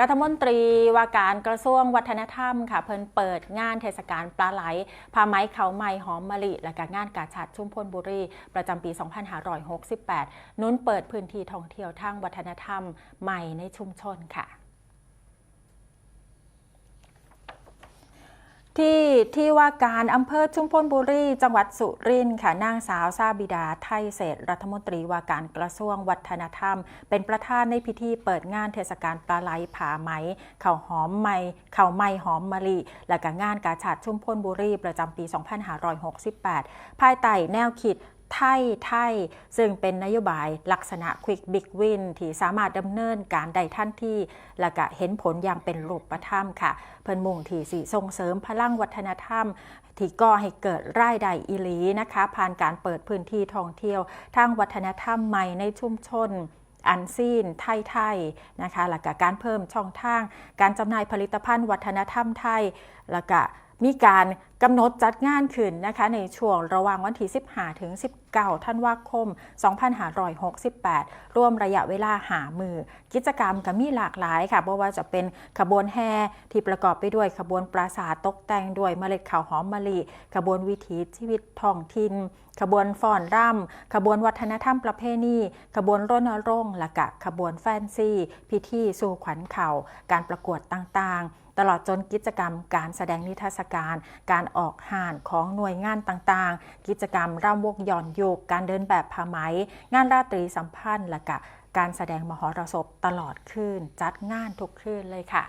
รัฐมนตรีว่าการกระทรวงวัฒนธรรมค่ะเพิ่นเปิดงานเทศกาลปลาไหลผ้าไหมเขาไม้หอมมะลิ และก็งานกาชาดชุมพลบุรี ประจำปี 2568 นุ้นเปิดพื้นที่ท่องเที่ยวทางวัฒนธรรมใหม่ในชุมชนค่ะ ที่ที่ว่าการอำเภอชุมพลบุรี จังหวัดสุรินทร์ค่ะนางสาวซาบิดา ไทยเศษรัฐมนตรีว่าการกระทรวงวัฒนธรรม เป็นประธานในพิธีเปิดงานเทศกาลปลาไหลผาไหมเข่าหอมไม่เข่าไม่หอมมะลิและก็งานกาชาดชุมพลบุรีประจำปี 2568 ภายใต้แนวคิด ไทยไทย ซึ่งเป็นนโยบายลักษณะ Quick Big Win ที่สามารถดำเนินการได้ทันทีและก็เห็นผลอย่างเป็นรูปธรรมค่ะ เพิ่นมุ่งที่สีส่งเสริมพลังวัฒนธรรมที่ก่อให้เกิดรายได้อีหลีนะคะ ผ่านการเปิดพื้นที่ท่องเที่ยวทางวัฒนธรรมใหม่ในชุมชนอันซีน ไทยไทยๆนะคะแล้วก็การเพิ่มช่องทาง การจำหน่ายผลิตภัณฑ์วัฒนธรรมไทยแล้วก็มีการ กำหนดจัดงานขึ้นนะคะในช่วงระหว่างวันที่ 15 ถึง 19 ธันวาคม 2568 ร่วมระยะเวลาหามือ กิจกรรมก็มีหลากหลายค่ะเพราะว่าจะเป็นขบวนแห่ที่ประกอบไปด้วยขบวนปราสาทตกแต่งด้วยเมล็ดข้าวหอมมะลิขบวนวิถีชีวิตท้องถิ่นขบวนฟ้อนร่ำขบวนวัฒนธรรมประเพณีขบวนรณรงค์ละกะขบวนแฟนซีพิธีสู่ขวัญเข่า การประกวดต่างๆ ตลอดจนกิจกรรม การแสดงนิทรรศการ การออกห่านของหน่วยงานต่างๆ กิจกรรมร่ำวกย่อนโยก การเดินแบบผ้าไหม งานราตรีสัมพันธ์และกะการแสดงมหรสพตลอดคืนจัดงานทุกคืนเลยค่ะ